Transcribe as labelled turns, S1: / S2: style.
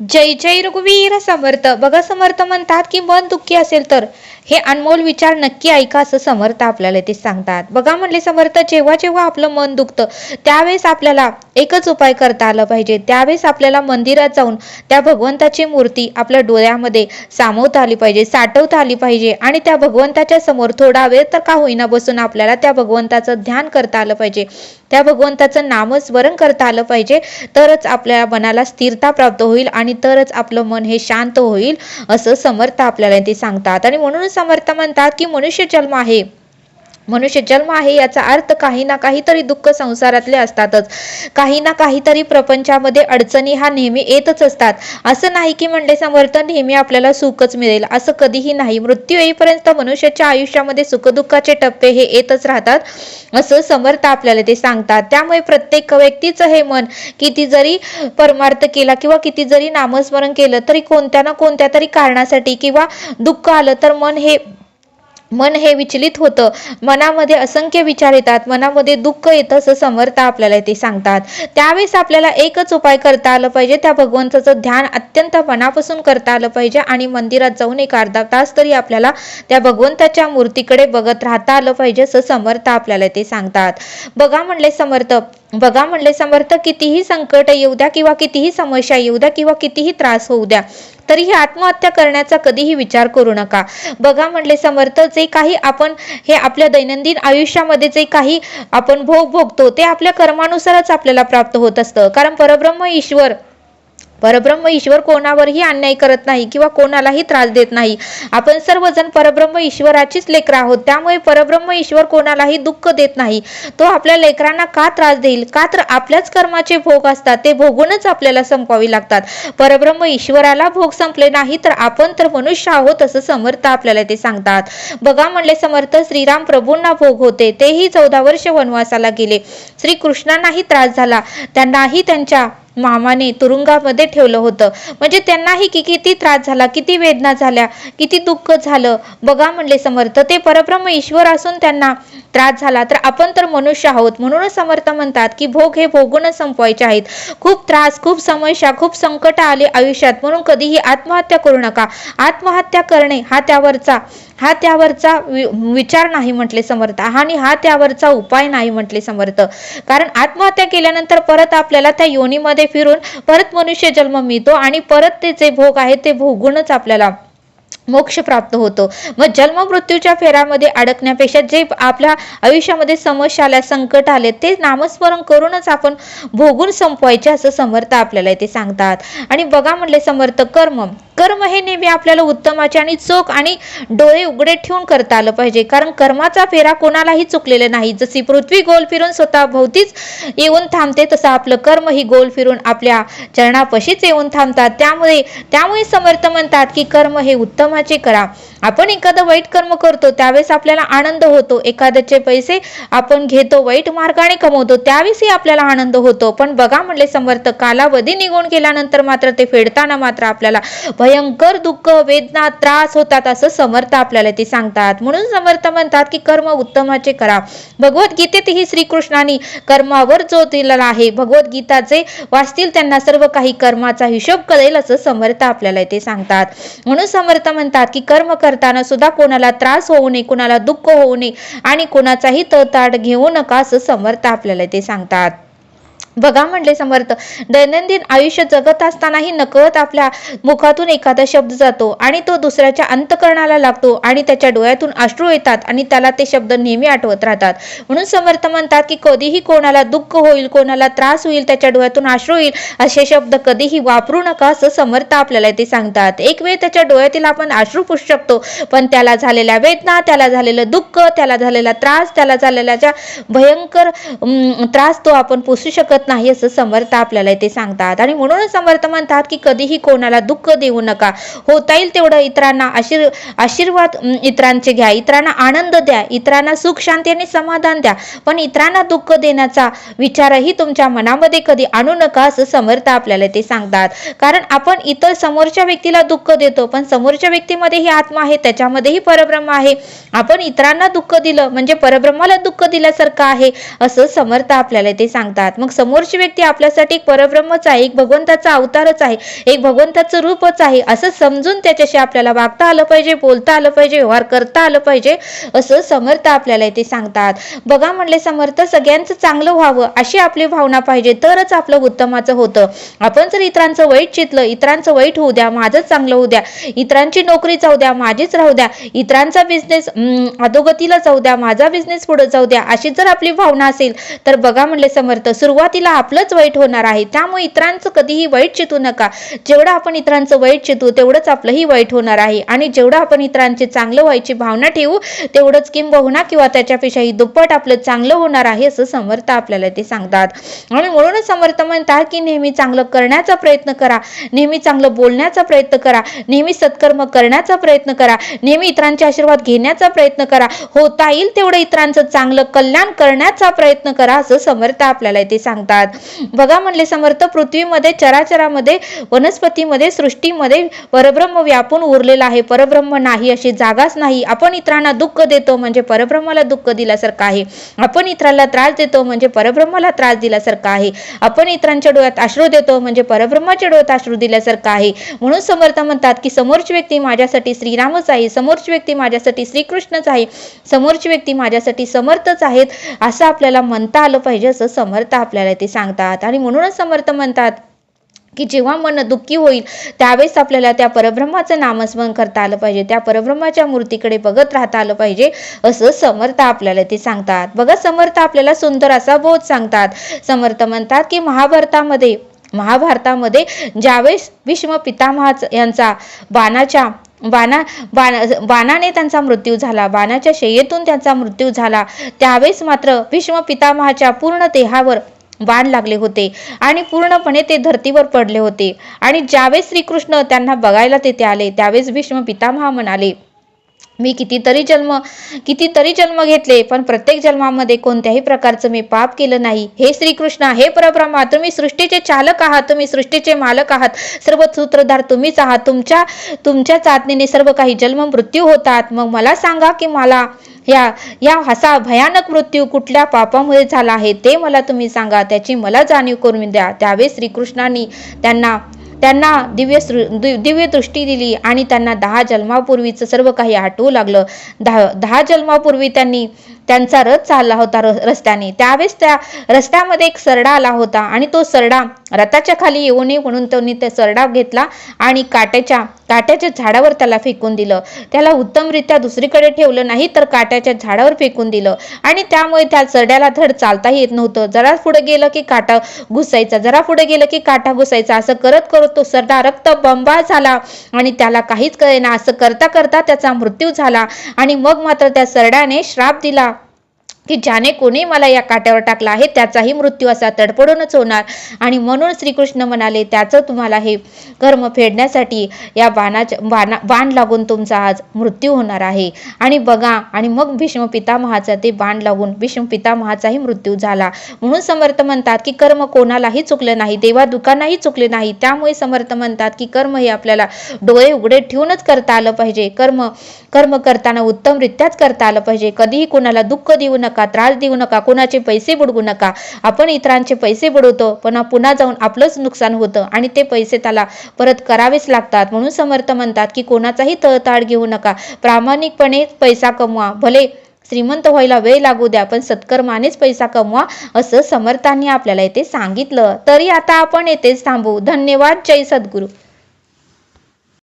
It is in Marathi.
S1: जय जय रघुवीर समर्थ. बघा समर्थ म्हणतात की मन दुःखी असेल तर. हे अनमोल विचार नक्की ऐका असं समर्थ आपल्याला ते सांगतात. बघा म्हणले समर्थ जेव्हा जेव्हा आपलं मन दुखतं त्यावेळेस आपल्याला एकच उपाय करता आलं पाहिजे. त्यावेळेस आपल्याला मंदिरात जाऊन त्या भगवंताची मूर्ती आपल्या डोळ्यामध्ये सामावता आली पाहिजे साठवता आली पाहिजे आणि त्या भगवंताच्या समोर थोडा वेळ तर का होईना बसून आपल्याला त्या भगवंताचं ध्यान करता आलं पाहिजे. त्या भगवंताचं नामस्मरण करता आलं पाहिजे. तरच आपल्या मनाला स्थिरता प्राप्त होईल आणि तरच आपलं मन हे शांत होईल असं समर्थ आपल्याला ते सांगतात. आणि म्हणून समर्थ म्हणतात की मनुष्य जन्म आहे. मनुष्य जन्म आहे याचा अर्थ काही ना काहीतरी दुःख संसारातले असतातच. काही ना काहीतरी प्रपंचामध्ये अडचणी हा नेहमी येतच असतात. असं नाही की म्हणले समर्थ नेहमी आपल्याला सुखच मिळेल. असं कधीही नाही. मृत्यू येईपर्यंत मनुष्याच्या आयुष्यामध्ये सुखदुःखाचे टप्पे हे येतच राहतात. असं समर्थ आपल्याला ते सांगतात. त्यामुळे प्रत्येक व्यक्तीचं हे मन किती जरी परमार्थ केला किंवा किती जरी नामस्मरण केलं तरी कोणत्या ना कोणत्या तरी कारणासाठी किंवा दुःख आलं तर मन हे मन हे विचलित होतं. मनामध्ये असंख्य विचार येतात. मनामध्ये दुःख येतं असं समर्थ आपल्याला ते सांगतात. त्यावेळेस आपल्याला एकच उपाय करता आलं पाहिजे. त्या भगवंताचं ध्यान अत्यंत मनापासून करता आलं पाहिजे आणि मंदिरात जाऊन एक अर्धा तास तरी आपल्याला त्या भगवंताच्या मूर्तीकडे बघत राहता आलं पाहिजे असं समर्थ आपल्याला ते सांगतात. बघा म्हणले समर्थ बघा म्हणले समर्थ कितीही संकट येऊ द्या किंवा कितीही समस्या येऊ द्या किंवा कितीही त्रास होऊ द्या तरीही आत्महत्या करण्याचा कधीही विचार करू नका. बघा म्हणले समर्थ जे काही आपण हे आपल्या दैनंदिन आयुष्यामध्ये जे काही आपण भोग भोगतो ते आपल्या कर्मानुसारच आपल्याला प्राप्त होत असतं. कारण परब्रह्म ईश्वर परब्रह्म ईश्वर कोणावरही अन्याय करत नाही किंवा कोणालाही त्रास देत नाही. आपण सर्वजण परब्रह्म ईश्वराचीच लेकर आहोत. त्यामुळे परब्रह्म ईश्वर कोणालाही दुःख देत नाही. तो आपल्या लेकरांना का त्रास देईल? का तर आपल्याच कर्माचे भोग असतात. ते भोगूनच आपल्याला संपवावी लागतात. परब्रह्म ईश्वराला भोग संपले नाही तर आपण तर मनुष्य आहोत असं समर्थ आपल्याला ते सांगतात. बघा म्हणले समर्थ श्रीराम प्रभूंना भोग होते. तेही चौदा वर्ष वनवासाला गेले. श्रीकृष्णांनाही त्रास झाला. त्यांनाही त्यांच्या मामाने तुरुंगामध्ये ठेवलं होतं. म्हणजे त्यांनाही की किती त्रास झाला किती वेदना झाल्या किती दुःख झालं. बघा म्हणले समर्थ ते परब्रह्म ईश्वर असून त्यांना त्रास झाला. तर आपण तर मनुष्य आहोत. म्हणूनच समर्थ म्हणतात की भोग हे भोगूनच संपवायचे आहेत. खूप त्रास खूप समस्या खूप संकट आले आयुष्यात. म्हणून कधीही आत्महत्या करू नका. आत्महत्या करणे हा त्यावरचा हा त्यावरचा वि- विचार नाही म्हटले समर्थ. आणि हा त्यावरचा उपाय नाही म्हटले समर्थ. कारण आत्महत्या केल्यानंतर परत आपल्याला त्या योनीमध्ये फिरून परत मनुष्य जन्म मिळतो आणि परत ते जे भोग आहेत ते भोगूनच आपल्याला मोक्ष प्राप्त होतो. मग जन्म मृत्यूच्या फेऱ्यामध्ये अडकण्यापेक्षा जे आपल्या आयुष्यामध्ये समस्या आल्या संकट आले ते नामस्मरण करूनच आपण भोगून संपवायचे असं समर्थ आपल्याला इथे सांगतात. आणि बघा म्हणले समर्थ कर्म. कर्म हे नेहमी आपल्याला उत्तमाचे आणि चोख आणि डोळे उघडे ठेवून करता आलं पाहिजे. कारण कर्माचा फेरा कोणालाही चुकलेला नाही. जशी पृथ्वी गोल फिरून स्वतः भोवतीच येऊन थांबते तसं आपलं कर्म ही गोल फिरून आपल्या चरणापाशीच येऊन थांबतात. त्यामुळे त्यामुळे समर्थ म्हणतात की कर्म हे उत्तम उत्तमाचे करा. आपण एखादं वाईट कर्म करतो त्यावेळेस आपल्याला आनंद होतो. एखाद्याचे पैसे आपण घेतो वाईट मार्गाने कमवतो त्यावेळेसही आपल्याला आनंद होतो. पण बघा म्हणले समर्थ कालावधी निघून गेल्यानंतर मात्र ते फेडताना मात्र आपल्याला भयंकर दुःख वेदना त्रास होतात असं समर्थ आपल्याला ते सांगतात. म्हणून समर्थ म्हणतात की कर्म उत्तमाचे करा. भगवद्गीतेतही श्रीकृष्णाने कर्मावर जो दिलेला आहे. भगवद्गीताचे वाचतील त्यांना सर्व काही कर्माचा हिशोब कळेल असं समर्थ आपल्याला ते सांगतात. म्हणून समर्थ म्हणतात की कर्म कर. करताना सुद्धा कोणाला त्रास होऊ नये कोणाला दुःख होऊ नये आणि कोणाचाही तळताट घेऊ नका असं समर्थ आपल्याला ते सांगतात. बघा म्हणले समर्थ दैनंदिन आयुष्य जगत असतानाही नकळत आपल्या मुखातून एखादा शब्द जातो आणि तो दुसऱ्याच्या अंतकरणाला लागतो आणि त्याच्या डोळ्यातून अश्रू येतात आणि त्याला ते शब्द नेहमी आठवत राहतात. म्हणून समर्थ म्हणतात की कधीही कोणाला दुःख होईल कोणाला त्रास होईल त्याच्या डोळ्यातून अश्रू येईल असे शब्द कधीही वापरू नका असं समर्थ आपल्याला ते सांगतात. एक वेळ त्याच्या डोळ्यातील आपण अश्रू पुसू शकतो पण त्याला झालेल्या वेदना त्याला झालेलं दुःख त्याला झालेला त्रास त्याला झालेला ज्या भयंकर त्रास तो आपण पुसू शकत नाही असं समर्थ आपल्याला ते सांगतात. आणि म्हणूनच समर्थ म्हणतात की कधीही कोणाला दुःख देऊ नका. होता येईल तेवढं इतरांना आशीर् आशीर्वाद इतरांचे घ्या. इतरांना आनंद द्या. इतरांना सुख शांती आणि समाधान द्या. पण इतरांना दुःख देण्याचा विचारही तुमच्या मनामध्ये कधी आणू नका असं समर्थ आपल्याला ते सांगतात. कारण आपण इतर समोरच्या व्यक्तीला दुःख देतो पण समोरच्या व्यक्तीमध्येही आत्मा आहे त्याच्यामध्येही परब्रह्म आहे. आपण इतरांना दुःख दिलं म्हणजे परब्रह्माला दुःख दिल्यासारखं आहे असं समर्थ आपल्याला ते सांगतात. मग समोर समोरची व्यक्ती आपल्यासाठी एक परब्रह्मच आहे एक भगवंताचा अवतारच आहे एक भगवंताचं रूपच आहे असं समजून त्याच्याशी आपल्याला वागता आलं पाहिजे बोलता आलं पाहिजे व्यवहार करता आलं पाहिजे असं समर्थ आपल्याला इथे सांगतात. बघा म्हणले समर्थ सगळ्यांचं चांगलं व्हावं अशी आपली भावना पाहिजे तरच आपलं उत्तमाचं होतं. आपण जर इतरांचं वाईट चितलं इतरांचं वाईट होऊ द्या माझंच चांगलं होऊ द्या इतरांची नोकरी जाऊ द्या माझीच राहू द्या इतरांचा बिझनेस अधोगतीला जाऊ द्या माझा बिझनेस पुढे जाऊ द्या अशी जर आपली भावना असेल तर बघा म्हणले समर्थ सुरुवातीला आपलंच वाईट होणार आहे. त्यामुळे इतरांचं कधीही वाईट चितू नका. जेवढं आपण इतरांचं वाईट चितू तेवढंच आपलंही वाईट होणार आहे. आणि जेवढं आपण इतरांचे चांगलं व्हायची भावना ठेवू तेवढंच किंबहुना किंवा त्याच्यापेक्षाही दुप्पट आपलं चांगलं होणार आहे असं समर्थ आपल्याला ते सांगतात. आणि म्हणूनच समर्थ म्हणतात की नेहमी चांगलं करण्याचा प्रयत्न करा. नेहमी चांगलं बोलण्याचा प्रयत्न करा. नेहमी सत्कर्म करण्याचा प्रयत्न करा. नेहमी इतरांचे आशीर्वाद घेण्याचा प्रयत्न करा. होता येईल तेवढं इतरांचं चांगलं कल्याण करण्याचा प्रयत्न करा असं समर्थ आपल्याला ते सांगतात. बघा म्हणले समर्थ पृथ्वीमध्ये चराचरामध्ये वनस्पतीमध्ये सृष्टीमध्ये परब्रह्म व्यापून उरलेला आहे. परब्रह्म नाही अशी जागाच नाही. आपण इतरांना दुःख देतो म्हणजे परब्रह्माला दुःख दिल्यासारखं आहे. आपण इतरांना त्रास देतो म्हणजे परब्रह्माला त्रास दिल्यासारखं आहे. आपण इतरांच्या डोळ्यात आश्रू देतो म्हणजे परब्रह्माच्या डोळ्यात आश्रू दिल्यासारखं आहे. म्हणून समर्थ म्हणतात की समोरची व्यक्ती माझ्यासाठी श्रीरामच आहे समोरची व्यक्ती माझ्यासाठी श्रीकृष्णच आहे समोरची व्यक्ती माझ्यासाठी समर्थच आहेत असं आपल्याला म्हणता आलं पाहिजे असं समर्थ आपल्याला ते सांगतात. आणि म्हणूनच समर्थ म्हणतात की जेव्हा मन दुःखी होईल त्यावेळेस आपल्याला त्या परब्रह्माचं नामस्मरण करता आलं पाहिजे. त्या परब्रह्माच्या मूर्तीकडे बघत राहता आलं पाहिजे असं समर्थ आपल्याला ते सांगतात. बघा समर्थ आपल्याला सुंदर असा बोध सांगतात. समर्थ म्हणतात की महाभारतामध्ये महाभारतामध्ये ज्यावेळेस भीष्म पितामहाच यांचा बाणाच्या बाणा बाण बाणाने त्यांचा मृत्यू झाला बाणाच्या शय्येतून त्यांचा मृत्यू झाला त्यावेळेस मात्र भीष्म पितामहाच्या पूर्ण देहावर बाण लागले होते आणि पूर्णपणे ते धर्तीवर पडले होते. आणि ज्यावेळेस श्रीकृष्ण त्यांना बघायला तेथे आले त्यावेळेस भीष्म पितामहा म्हणाले मी कितीतरी जन्म कितीतरी जन्म घेतले पण प्रत्येक जन्मामध्ये कोणत्याही प्रकारचं मी पाप केलं नाही. हे श्रीकृष्ण हे परब्रह्मा. तुम्ही सृष्टीचे चालक आहात तुम्ही सृष्टीचे मालक आहात. सर्व सूत्रधार तुम्हीच आहात. तुमच्या तुमच्या चाचणीने सर्व काही जन्म मृत्यू होतात. मग मला सांगा की मला या या हसा भयानक मृत्यू कुठल्या पापामुळे झाला आहे ते मला तुम्ही सांगा. त्याची मला जाणीव करून द्या. त्यावेळेस श्रीकृष्णांनी त्यांना त्यांना दिव्य दि- दिव्य दृष्टी दिली आणि त्यांना दहा जन्मापूर्वीचं सर्व काही आठवू लागलं. दहा दहा जन्मापूर्वी त्यांनी त्यांचा रथ चालला होता र- रस्त्याने. त्यावेळेस त्या रस्त्यामध्ये एक सरडा आला होता आणि तो सरडा रथाच्या खाली येऊ नये म्हणून त्यांनी त्या सरडा घेतला आणि काट्याच्या काट्याच्या झाडावर त्याला फेकून दिलं. त्याला उत्तमरित्या दुसरीकडे ठेवलं नाही तर काट्याच्या झाडावर फेकून दिलं. आणि त्यामुळे त्या सरड्याला धड चालता येत नव्हतं. जरा पुढे गेलं की काटा घुसायचा जरा पुढे गेलं की काटा घुसायचा. असं करत करत तो सरडा रक्त बंबाळ झाला आणि त्याला काहीच कळेना. असं करता करता त्याचा मृत्यू झाला आणि मग मात्र त्या सरड्याने श्राप दिला. की ज्याने कोणी मला या काट्यावर टाकला आहे त्याचाही मृत्यू असा तडपडूनच होणार. आणि म्हणून श्रीकृष्ण म्हणाले त्याचं तुम्हाला हे कर्म फेडण्यासाठी या बाणाच्या बाणा बाण लागून तुमचा आज मृत्यू होणार आहे. आणि बघा आणि मग भीष्म पितामहाचा ते बाण लागून भीष्म पितामहाचाही मृत्यू झाला. म्हणून समर्थ म्हणतात की कर्म कोणालाही चुकलं नाही देवा दुकानाही चुकले नाही. त्यामुळे समर्थ म्हणतात की कर्म हे आपल्याला डोळे उघडे ठेवूनच करता आलं पाहिजे. कर्म कर्म करताना उत्तमरित्याच करता आलं पाहिजे. कधीही कोणाला दुःख देऊ नका. त्रास देऊ नका कोणाचे पैसे बुडवू नका. आपण इतरांचे पैसे बुडवतो पण पुन्हा जाऊन आपलंच नुकसान होतं आणि ते पैसे त्याला परत करावेच लागतात. म्हणून समर्थ म्हणतात की कोणाचाही तळताळ घेऊ नका. प्रामाणिकपणे पैसा कमवा. भले श्रीमंत व्हायला वेळ लागू द्या पण सत्कर्मानेच पैसा कमवा असं समर्थांनी आपल्याला येथे सांगितलं. तरी आता आपण येथेच थांबू. धन्यवाद. जय सद्गुरू.